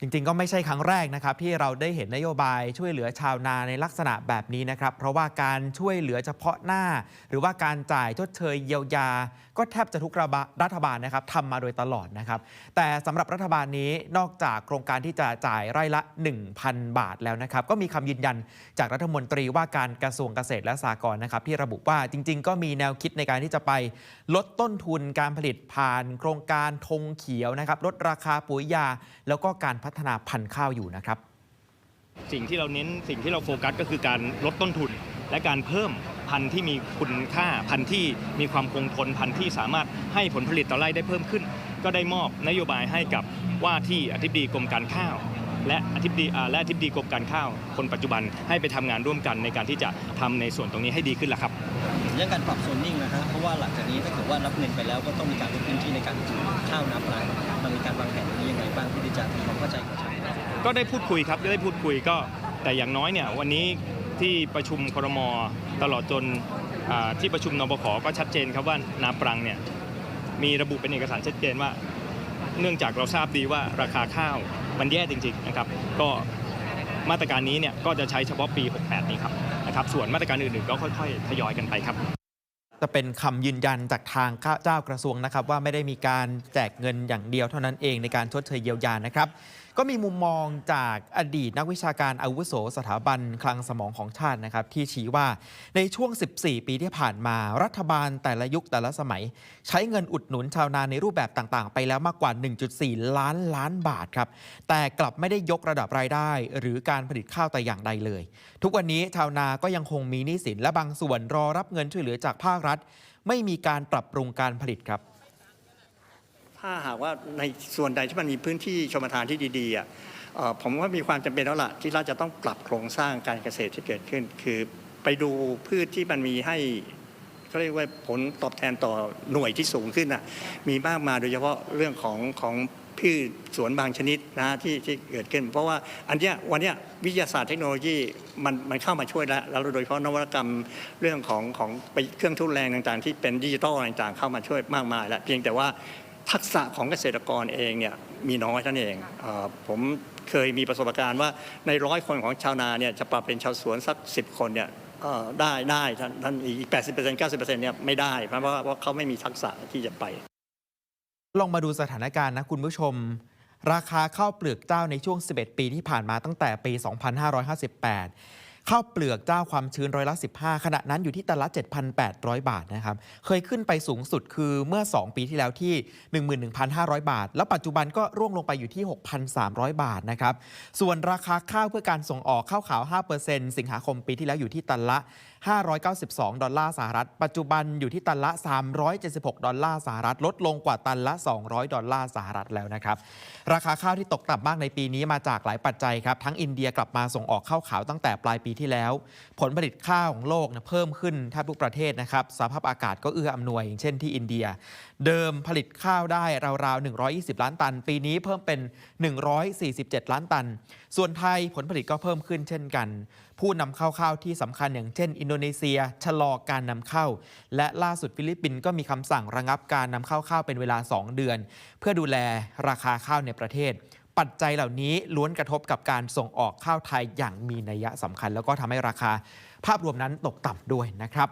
จริงๆ ก็ไม่ใช่ครั้งแรกนะครับ ที่เราได้เห็นนโยบายช่วยเหลือชาวนาในลักษณะแบบนี้นะครับ เพราะว่าการช่วยเหลือเฉพาะหน้า หรือว่าการจ่ายชดเชยเยียวยา ก็แทบจะทุกรัฐบาลนะครับทำมาโดยตลอดนะครับ แต่สำหรับรัฐบาลนี้นอกจากโครงการที่จะจ่ายไร่ละ 1,000 บาทแล้วนะครับ ก็มีคำยืนยันจากรัฐมนตรีว่าการกระทรวงเกษตรและสหกรณ์นะครับ ที่ระบุว่าจริง ๆ ก็มีแนวคิดในการที่จะไปลดต้นทุนการผลิตผ่าน โครงการธงเขียวนะครับลดราคาปุ๋ยยา แล้วก็การพัฒนาพันธุ์ข้าวอยู่นะครับ สิ่งที่เราเน้นสิ่งที่เราโฟกัสก็คือการลดต้นทุน และการเพิ่มพันธุ์ที่มีคุณค่าพันธุ์ที่มีความคงทนพันธุ์ที่สามารถให้ผลผลิตต่อไร่ได้เพิ่มขึ้น ก็ได้มอบนโยบายให้กับว่าที่อธิบดีกรมการข้าว และอธิบดีอ่าและอธิบดีกรมการข้าว คนปัจจุบันให้ไปทำงานร่วมกันในการที่จะทำในส่วนตรงนี้ให้ดีขึ้นละครับเรื่องการปรับโซนนิ่งนะฮะเพราะว่าหลังจากนี้ถ้าเกิดว่ารับเงินไปแล้วก็ต้องมีการลดพื้นที่ในการปลูกข้าวน้ำปลามันมีการวาง จะทำความเข้าใจกับชาวนาก็ได้พูดคุยครับได้พูดคุยก็แต่อย่างน้อยเนี่ยวันนี้ที่ประชุมครมตลอดจนอ่าที่ประชุมนบขก็ชัดเจนครับว่านาปรังเนี่ยมีระบุเป็นเอกสารชัดเจนว่า เนื่องจากเราทราบดีว่าราคาข้าวมันแย่จริงๆนะครับก็มาตรการนี้เนี่ยก็จะใช้เฉพาะปี 68 นี้ครับนะครับส่วนมาตรการอื่นๆก็ค่อยๆทยอยกันไปครับ จะเป็นคำยืนยันจากทางเจ้ากระทรวงนะครับ ว่าไม่ได้มีการแจกเงินอย่างเดียวเท่านั้นเองในการชดเชยเยียวยานะครับ ก็มีมุมมองจากอดีตนักวิชาการอาวุโสสถาบันคลังสมองของชาตินะครับ ที่ชี้ว่าในช่วง 14 ปีที่ผ่านมารัฐบาลแต่ละยุคแต่ละสมัย ใช้เงินอุดหนุนชาวนาในรูปแบบต่างๆ ไปแล้วมากกว่า 1.4 ล้านล้านบาทครับแต่กลับไม่ได้ยกระดับรายได้ หรือการผลิตข้าวแต่อย่างใดเลย ทุกวันนี้ชาวนาก็ยังคงมีหนี้สินและบางส่วนรอรับเงินช่วยเหลือจากภาครรัฐ ไม่มีการปรับปรุงการผลิตครับ ถ้าหากว่าในส่วนใดที่มันมีพื้นที่ชมทานที่ดีๆอะเอ่อผมว่ามีความจำเป็นแล้วล่ะที่เราจะต้องปรับโครงสร้างการเกษตรที่เกิดขึ้น คือไปดูพืชที่มันมีให้เขาเรียกว่าผลตอบแทนต่อหน่วยที่สูงขึ้นอะมีมากมายโดยเฉพาะเรื่องของของ พืชสวนบางชนิดนะที่ที่เกิดขึ้น เพราะว่าอันเนี้ยวันเนี้ยวิทยาศาสตร์เทคโนโลยีมันมันเข้ามาช่วยแล้วแล้วโดยเฉพาะนวัตกรรมเรื่องของของไปเครื่องทุนแรงต่างๆ ที่เป็นดิจิตอลต่างๆ เข้ามาช่วยมากมายแล้วเพียงแต่ว่าทักษะของเกษตรกรเองเนี่ยมีน้อยท่านเองผมเคยมีประสบการณ์ว่าในร้อยคนของชาวนาเนี่ยจะปรับเป็นชาวสวนสักสิบคนเนี่ยได้ได้ท่านท่านอีก 80% 90%เนี่ยไม่ได้ เพราะว่าเขาไม่มีทักษะที่จะไป ลองมาดูสถานการณ์นะคุณผู้ชม ราคาข้าวเปลือกเจ้าในช่วง 11 ปีที่ผ่านมาตั้งแต่ปี 2558 ข้าวเปลือกเจ้าความชื้นร้อยละ 15 ขณะนั้นอยู่ที่ตันละ 7,800 บาทนะครับ เคยขึ้นไปสูงสุดคือเมื่อ 2 ปีที่แล้วที่ 11,500 บาท แล้วปัจจุบันก็ร่วงลงไปอยู่ที่ 6,300 บาทนะครับ ส่วนราคาข้าวเพื่อการส่งออกข้าวขาว 5%สิงหาคมปีที่แล้วอยู่ที่ตันละ592 ดอลลาร์สหรัฐ ปัจจุบันอยู่ที่ตันละ 376 ดอลลาร์สหรัฐ ลดลงกว่าตันละ 200 ดอลลาร์สหรัฐแล้วนะครับ ราคาข้าวที่ตกต่ำมากในปีนี้มาจากหลายปัจจัยครับ ทั้งอินเดียกลับมาส่งออกข้าวขาวตั้งแต่ปลายปีที่แล้ว ผลผลิตข้าวของโลกเนี่ยเพิ่มขึ้นแทบทุกประเทศนะครับ สภาพอากาศก็เอื้ออำนวยอย่างเช่นที่อินเดีย เดิมผลิตข้าวได้ราวๆ 120 ล้านตัน ปีนี้เพิ่มเป็น 147 ล้านตัน ส่วนไทยผลผลิตก็เพิ่มขึ้นเช่นกัน ผู้นำเข้าข้าวที่สำคัญอย่างเช่นอินโดนีเซีย ชะลอการนำเข้า และล่าสุดฟิลิปปินส์ก็มีคำสั่งระงับการนำเข้าข้าวเป็นเวลา 2 เดือน เพื่อดูแลราคาข้าวในประเทศ ปัจจัยเหล่านี้ล้วนกระทบกับการส่งออกข้าวไทยอย่างมีนัยสำคัญ แล้วก็ทำให้ราคา ภาพรวมนั้นตกต่ำด้วยนะครับ